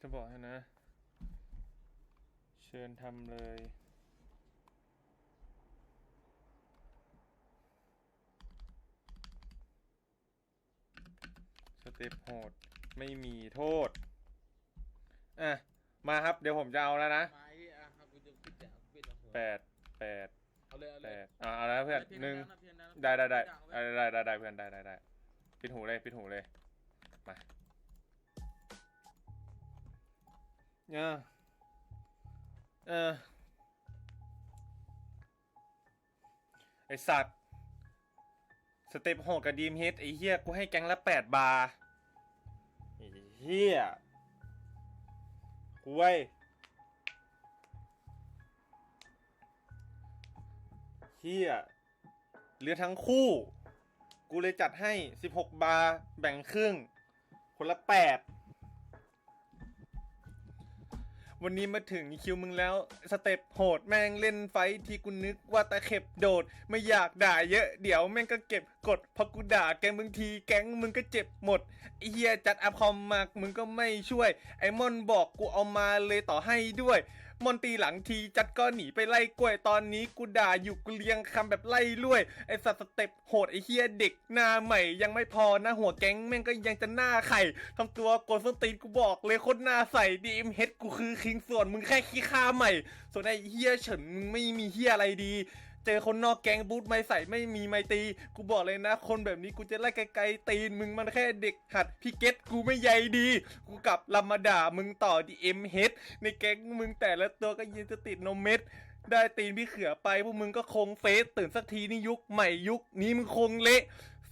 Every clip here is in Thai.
จะบอกให้นะ เชิญทำเลยสเต็ปโหดไม่มีโทษ อะ มาครับ เดี๋ยวผมจะเอาแล้วนะไม้อะครับกูจะปิดอะปิดหัวแปดแปดเอาเลยเอาแปเลยดอ่าเอาแล้วเพื่อนเพียหนึ่งะเพียนะได้ได้ได้กลางได้เว้ยได้ได้ได้เพื่อนได้ได้ได้ปิดหูเลยปิดหูเลย มา เออเออไอสัตว์ สเต็ปโหดกับดีมเฮดไอเฮียกูให้แก๊งละแปดบาร์ไอเฮียคุยเฮียเหลือทั้งคู่ กูเลยจัดให้ 16 บาร์แบ่งครึ่ง คนละ 8 วันนี้มาถึงคิวมึงแล้ว สเต็ปโหดแม่งเล่นไฟที่กูนึกว่าตะเข็บโดด ไม่อยากด่าเยอะเดี๋ยวแม่งก็เก็บกดพอกูด่าแกมึงทีแก๊งมึงก็เจ็บหมดไอเฮียจัดอัพคอมมากมึงก็ไม่ช่วย ไอมอนบอกกูเอามาเลยต่อให้ด้วย มอนตีหลังทีจัดก็หนีไปไล่กล้วยตอนนี้กูด่าอยู่กูเลียงคำแบบไล่ล่วย ไอสัตว์สเต็ปโหดไอเฮียเด็กหน้าใหม่ยังไม่พอนะหัวแก๊งแม่งก็ยังจะหน้าไข่ทำตัวโกนส้นตีนกูบอกเลยโคตรหน้าใส่ดีเอ็มเฮดกูคือคิงส่วนมึงแค่ขี้ข้าใหม่ ส่วนไอเฮียเฉินมึงไม่มีเฮียอะไรดี เจอคนนอกแกงบูทไม่ใส่ไม่มีไม่ตี กูบอกเลยนะ คนแบบนี้กูจะไล่ไกลๆตีนมึงมันแค่เด็กหัดพี่เก็ตกูไม่ใยดี กูกลับลำมาด่ามึงต่อดีเอ็มเฮดในแก๊งมึงแต่ละตัวก็ยินจะติดนมเม็ดได้ตีนพี่เขือไปพวกมึงก็คงเฟสตื่นสักทีนี่ยุคใหม่ยุคนี้มึงคงเละ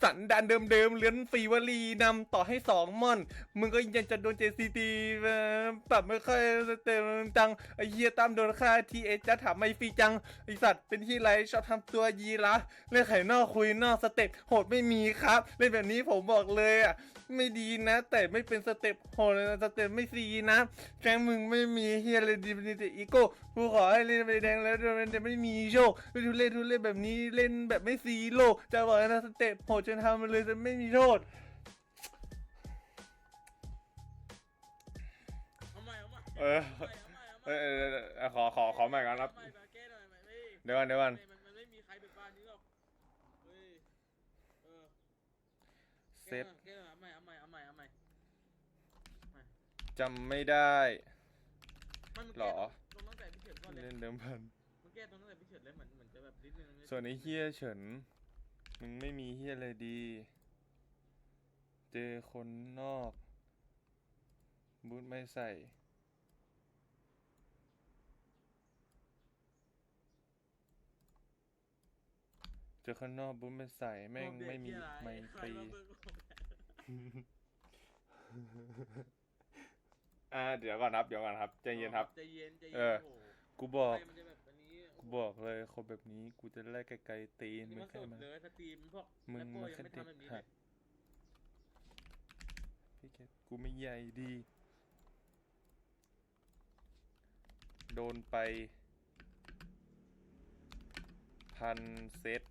สันดานเดิมๆเลื้อนฟีวลีนำต่อให้สองม่อน มึงก็ยังจะโดนเจซีตีปรับไม่ค่อยเต็มจังไอเฮียตามโดนค่าทีเอจะถามไม่ฟรีจังไอสัตว์เป็นที่ไรชอบทำตัวยีราฟเล่นไข่นอกคุยนอกสเต็ปโหดไม่มีครับเล่นแบบนี้ผมบอกเลยอะไม่ดีนะ แต่ไม่เป็นสเต็ปโหดนะสเต็ปไม่ฟรีนะแกงมึงไม่มีเฮียเลยดีเป็นแต่อีโก้กูขอให้เล่นไปแดงแล้วมันจะไม่มีโชคทุเล่นทุเล่นแบบนี้เล่นแบบไม่ซีโลจะบอกนะสเต็ปโหดจนทำมันเลยจะไม่มีโทษเอาใหม่เอาใหม่เออเอาใหม่เอาใหม่เออเออเออเออขอขอขอใหม่ก่อนครับเอาใหม่มาแก้หน่อยใหม่ไม่เดี๋ยวก่อนเดี๋ยวก่อนมันมันไม่มีใครเป็นบ้านนี้หรอกเฮ้ยเออเซ็ตแก้หน่อยเอาใหม่เอาใหม่เอาใหม่เอาใหม่จำไม่ได้ไม่มันหรแก้อตรงตั้งแต่พี่เฉินก่อนเลยเล่นเดิมพันมันแก้ตรงตั้งแต่พี่เฉินเลยเหมือนเหมือนจะแบบนิดนึงไม่ส่วนไอ้เฮียเฉิน มึงไม่มีเฮียอะไรดี เจอคนนอก บูทไม่ใส่ เจอคนนอกบูทไม่ใส่ แม่งไม่มีไม่ใครตีมาเบิกผมเนี่ยอ่าเดี๋ยวก่อนครับ เดี๋ยวก่อนครับ ใจเย็นครับ ใจเย็นใจเย็นเออโโห กูบอกใครมันจะแบบอันนี้กู บอกเลยคนแบบนี้กูจะไล่ไกลๆตีนนี่มึมังนแค่สุดมันเลยสตรีมพวกมึงแรปเปอมันร์ยังแค่ไม่เด็กทำแบบนี้เลหัยดพี่เกดกูไม่ใหญ่ดี โดนไป พันเซต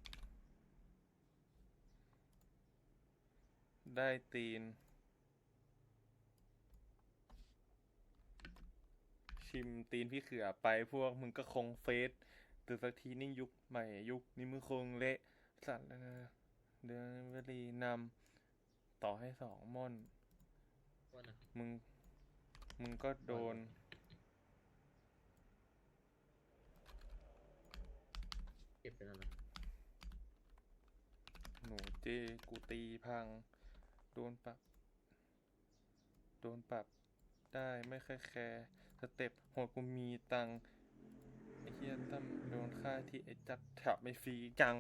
ได้ตีน ชิมตีนพี่เขือไปพวกมึงก็คงเฟส ตื่นสักทีนี่ยุคใหม่ยุคนี้มึงคงเละสัตว์แล้วนะเดินวลีนำต่อให้สองม่อนวันน่ะมึง มึงก็โดน เก็บไปแล้วนะหนูเจกูตีพัง โดนปรับ โดนปรับได้ไม่ค่อยแคร์สเต็ปหัวกูมีตังค์ไอ้ เฮียตั้มโดนค่าที่ไอ้จัดแถบไม่ฟรีจัง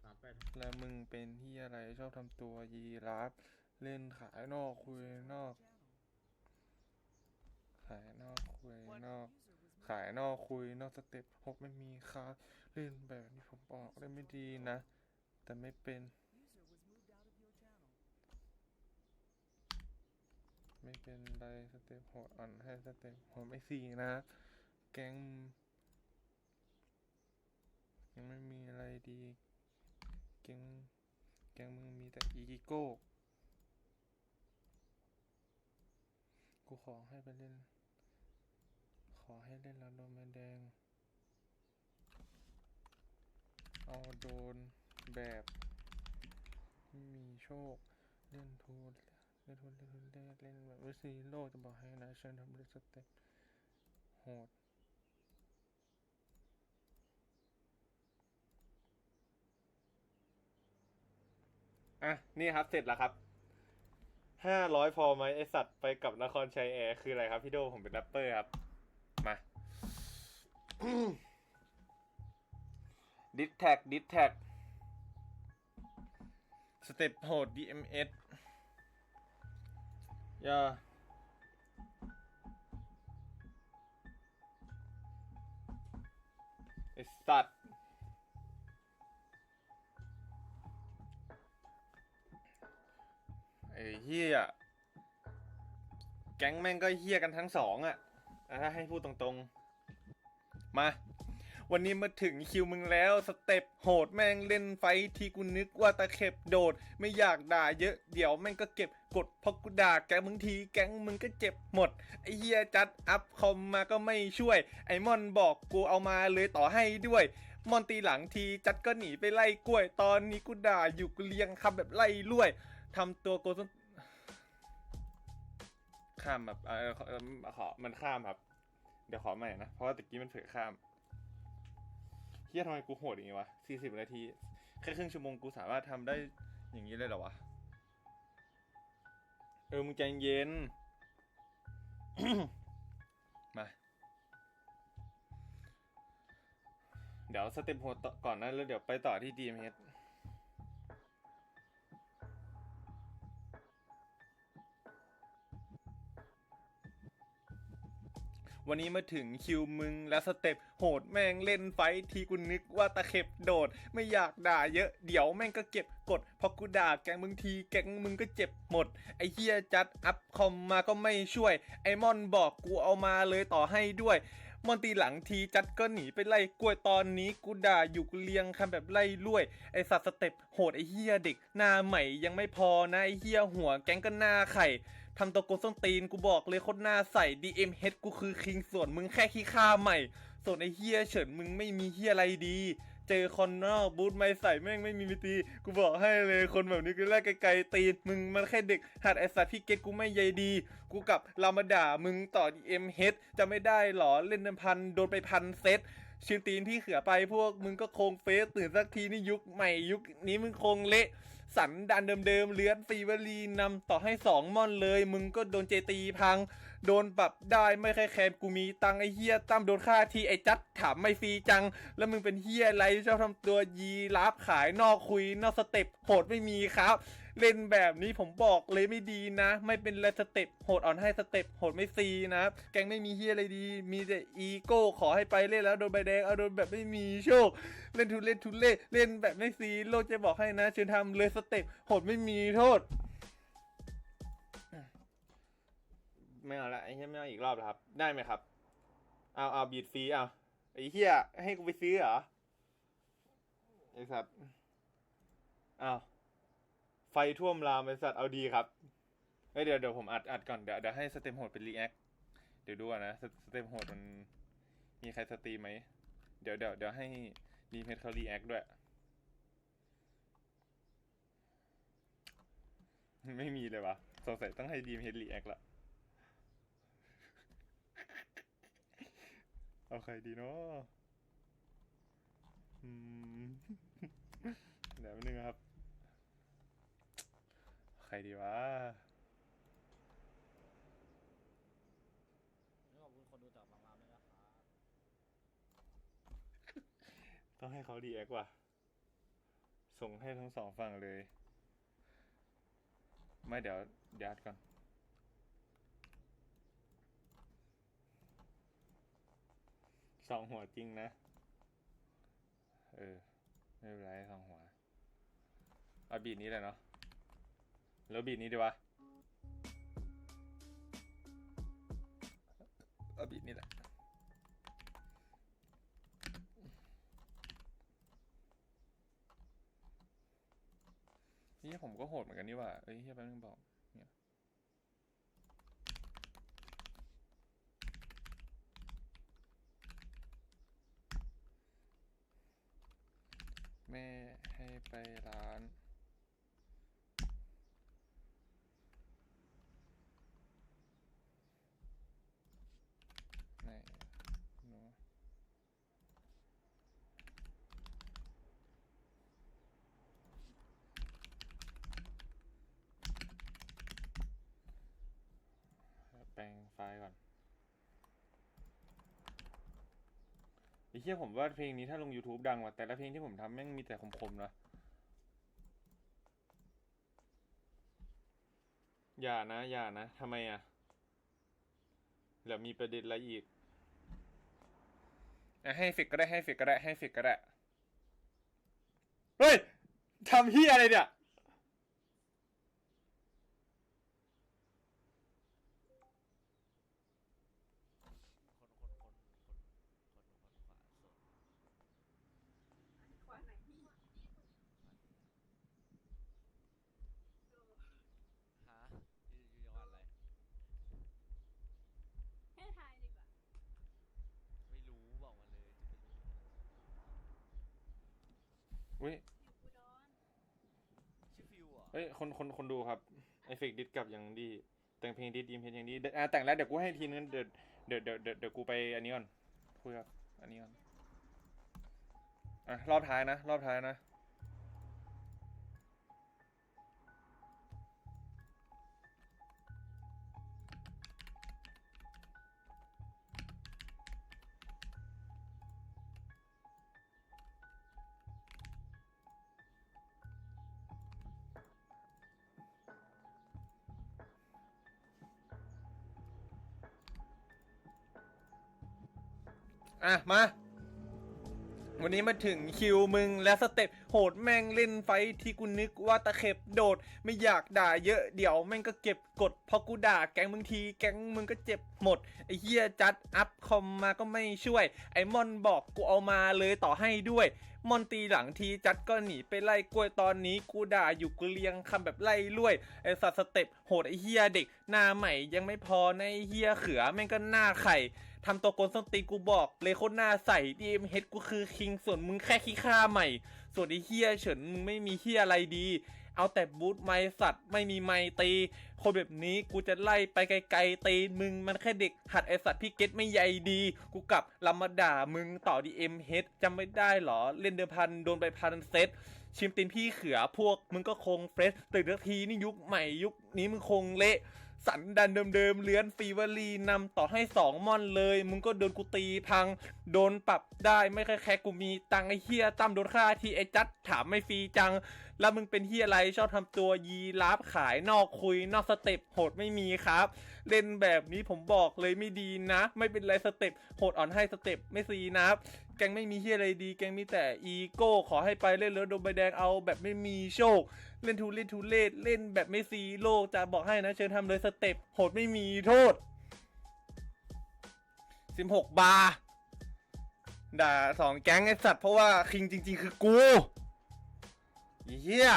สามแปดแล้วมึงเป็นที่อะไรชอบทำตัวยีราฟเล่นขายนอกคุยนอก ขายนอกคุยนอก ขายนอกคุยนอกสเต็ปหกไม่มีครับเล่นแบบนี้ผมบอกเล่นไม่ดีนะ แต่ไม่เป็น ไม่เป็นไรสเต็ปหดอ่อนให้สเต็ปหดไม่สี่นะ แกงยังไม่มีอะไรดี แกงแกงมึงมีแต่อีกิโก้ กูขอให้ไปเล่น ขอให้เล่นแล้วโดนใบแดง เอาโดนแบบ มีโชค เล่นทูน เล่นเล่นเล่นเล่นแบบวิซีโลจะบอกให้นะเชิญทำเรสเต็ปโหดอะ นี่ครับเสร็จแล้วครับห้าร้อยพอไหมไอสัตว์ไปกับนครชัยแอร์คืออะไรครับพี่โดผมเป็นแรปเปอร์ครับ มา ดิสแท็กดิสแท็กสเต็ปโหด DMS อย่าไอสัตว์ ไอ้เฮียแก๊งแม่งก็เฮียกันทั้งสองอะ่ะ ถ้าให้พูดตรงๆ มา วันนี้มาถึงคิวมึงแล้วสเต็ปโหดแม่งเล่นไฟที่กูนึกว่าตะเข็บโดด ไม่อยากด่าเยอะเดี๋ยวแม่งก็เก็บกดเพราะกูด่าแกมึงทีแก๊งมึงก็เจ็บหมดไอ้เฮียจัดอัพคอมมาก็ไม่ช่วย ไอ้มอนบอกกูเอามาเลยต่อให้ด้วย มอนตีหลังทีจัดก็หนีไปไล่กล้วย ตอนนี้กูด่าอยู่กูเลียงคำแบบไล่ล่วยทำตัวโกสข้ามแบบเออขอเออขอมันข้ามครับ เดี๋ยวขอใหม่นะ เพราะว่าตะกี้มันเผลอข้าม เฮียทำไมกูโหดอย่างงี้วะสี่สิบนาที แค่ครึ่งชั่วโมงกูสามารถทำได้อย่างนี้เลยเหรอวะ เออ มึงใจเย็น มา เดี๋ยวสเต็ปโหดต่อก่อนนะแล้วเดี๋ยวไปต่อที่ดีเม d วันนี้มาถึงคิวมึงและสเต็ปโหดแม่งเล่นไฟที่กูนึกว่าตะเข็บโดด ไม่อยากด่าเยอะเดี๋ยวแม่งก็เก็บกดพอกูด่าแกงมึงทีแกงมึงก็เจ็บหมด ไอเฮียจัดอัพคอมมาก็ไม่ช่วย ไอมอนบอกกูเอามาเลยต่อให้ด้วยมอนตีหลังทีจัดก็หนีไปไล่กล้วยตอนนี้กูด่าอยู่กูเลียงคำแบบไล่ล่วย ไอสัตว์สเต็ปโหดไอเฮียเด็ก หน้าใหม่ยังไม่พอนะไอเฮียหัวแกงก็หน้าไข่ ทำตัวโกส้นตีนกูบอกเลยคตรหน้าใส่ DMH กูคือคิงส่วนมึงแค่ขี้ข้าใหม่ ส่วนไอเฮียเฉินมึงไม่มีเฮียอะไรดี เจอคนนอกบูทไม่ใส่แม่งไม่มีมิตีกูบอกให้เลยคนแบบนี้กูแลกไกลๆตีนมึงมันแค่เด็กหัดไอสัตว์พี่เกตกูไม่ใยดี กูกลับเรามาด่ามึงต่อ DMH จะไม่ได้หรอเล่นเป็นพันโดนไปพันเซต ชิวตีนพี่เขือไปพวกมึงก็คงเฟสตื่นสักทีนี่ยุคใหม่ยุคนี้มึงคงเละสันดันเดิมๆเลื้อนฟีเวอรีนำต่อให้สองม่อนเลย มึงก็โดนเจตีพัง โดนปรับได้ไม่ค่อยแคมกูมีตังไอเฮียตั้มโดนฆ่าทีไอจัดถามไม่ฟรีจัง แล้วมึงเป็นเฮียอะไรชอบทำตัวยีรับขายนอกคุยนอกสเต็ปโหดไม่มีครับ เล่นแบบนี้ผมบอกเลยไม่ดีนะ ไม่เป็นไรสเต็ปโหดอ่อนให้สเต็ปโหดไม่ฟรีนะ แกงไม่มีเฮียอะไรดี มีแต่อีโก้ขอให้ไปเล่นแล้วโดนใบแดงเอาโดนแบบไม่มีโชค เล่นทุเล่นทุเล่เล่นแบบไม่ฟรีโลกจะบอกให้นะเชิญทำเลยสเต็ปโหดไม่มีโทษไม่เอาละไอ้เหี้ยไม่เอาอีกรอบแล้วครับ ได้ไหมครับ เอาเอาบีดฟรีเอาไอ้เหี้ยให้กูไปซื้อเหรอไอ้สัตว์อ้าว ไฟท่วมรามไอ้สัตว์เอาดีครับเอ้ยเดี๋ยวเดี๋ยวผมอัดอัดก่อนเดี๋ยวเดี๋ยวให้สเต็มโหดเป็นรีแอคเดี๋ยวดูก่อนนะสสเต็มโหดมันมีใครสตรีมไหมเดี๋ยวเดี๋ยวเดี๋ยวให้ดีเพชเขารีแอคด้วย ไม่มีเลยวะสงสัยต้องให้ดีมเพชรีแอคละเอาใครดีเนาะอืมเดี๋ยวแป๊บนึงครับ ใครดีวะขอบคุณคนดูจากบางรามด้วยนะครับต้องให้เขาดีแอคว่ะ ส่งให้ทั้งสองฝั่งเลย ไม่เดี๋ยวเดี๋ยวอัดก่อน สองหัวจริงนะ เออ ไม่เป็นไรสองหัวเอาบีดนี้เลยเนาะ แล้วบีดนี้ดีวะเอาบีดนี่แหละนี่ผมก็โหดเหมือนกันนี่ว่าเฮ้ยเฮียแป๊บนึงบอกเนี่ยแม่ให้ไปร้าน ไฟล์ก่อนไอ้เหี้ยผมว่าเพลงนี้ถ้าลง YouTube ดังว่ะแต่ละเพลงที่ผมทำแม่งมีแต่คมๆนะอย่านะอย่านะทำไมอะแล้วมีประเด็นอะไรอีกอะให้ฟิกก็ได้ให้ฟิกก็ได้ให้ฟิกก็ได้ เฮ้ยทำเฮียอะไรเนี่ย คนคนคนคนคนคนขวาสุด ขวาไหนพี่ ฮะอยู่อยู่จังหวัดอะไร ให้ทายดีกว่า ไม่รู้บอกมาเลยจะไปรู้ อุ้ย อยู่อุดร ชื่อฟิว เอ้ยคนคนคนดูครับไอเฟกดิสกับอย่างดี แต่งเพลงดิสดีมเพลงอย่างดีเดี๋ยวอะแต่งแล้วเดี๋ยวกูให้ทีนึงเดี๋ยวเดี๋ยวเดี๋ยวเดี๋ยวเดี๋ยวกูไปอันนี้ก่อนคุยกับอันนี้ก่อนอะรอบท้ายนะ รอบท้ายนะ อะมา วันนี้มาถึงคิวมึงและสเต็ปโหดแม่งเล่นไฟที่กูนึกว่าตะเข็บโดด ไม่อยากด่าเยอะเดี๋ยวแม่งก็เก็บกดพอกูด่าแก๊งมึงทีแก๊งมึงก็เจ็บหมด ไอ้เฮียจัดอัพคอมมาก็ไม่ช่วย ไอ้มอนบอกกูเอามาเลยต่อให้ด้วย มอนตีหลังทีจัดก็หนีไปไล่กล้วยตอนนี้กูด่าอยู่กูเลียงคำแบบไล่ล่วยไอ้สัตว์สเต็ปโหดไอ้เฮียเด็กหน้าใหม่ยังไม่พอในะไอ้เฮียเขือแม่งก็หน้าไข่ ทำตัวโกนส้นตีนกูบอกเลยโคตรหน้าใส่ดีเอ็มเฮดกูคือคิงส่วนมึงแค่ขี้ข้าใหม่ ส่วนไอ้เฮียเฉินมึงไม่มีเฮียอะไรดี เอาแต่บูทไม้สัตว์ไม่มีไม้ตี คนแบบนี้กูจะไล่ไปไกลๆตีมึงมันแค่เด็กหัดไอสัตว์พี่เก็ตไม่ใหญ่ดี กูกลับลำมาด่ามึงต่อดีเอ็มเฮดจำไม่ได้เหรอเล่นเดิมพันโดนไปพันเซตชิมตินพี่เขือพวกมึงก็คงเฟรชตื่นทีนี่ยุคใหม่ยุคนี้มึงคงเละ สันดันเดิมๆเลื้อนฟีเวอรีนำต่อให้สองมอนเลย มึงก็โดนกูตีพัง โดนปรับได้ไม่แค่แค่กูมีตังไอเฮียตั้มโดนฆ่าทีไอจัดถามไม่ฟรีจัง แล้วมึงเป็นเฮียอะไรชอบทำตัวยีราฟขายนอกคุยนอกสเต็ปโหดไม่มีครับ เล่นแบบนี้ผมบอกเลยไม่ดีนะ ไม่เป็นไรสเต็ปโหดอ่อนให้สเต็ปไม่ซีนะครับ แกงไม่มีเฮียอะไรดี แกงมีแต่อีโก้ขอให้ไปเล่นแล้วโดนใบแดงเอาแบบไม่มีโชค เล่นทูเล่นทูเลศเล่นแบบไม่ซีโลกจะบอกให้นะ เชิญทำเลยสเต็ปโหดไม่มีโทษสิบาร์ด่าสองแก๊งไอสัตว์เพราะว่าคิงจริง ๆ คือกูเฮีย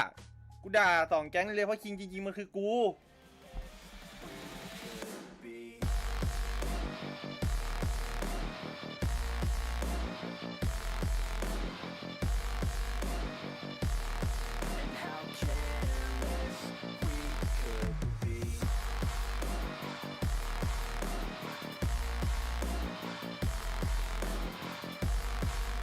กูด่าสองแก๊งเลยเพราะคิงจริง ๆ มันคือกู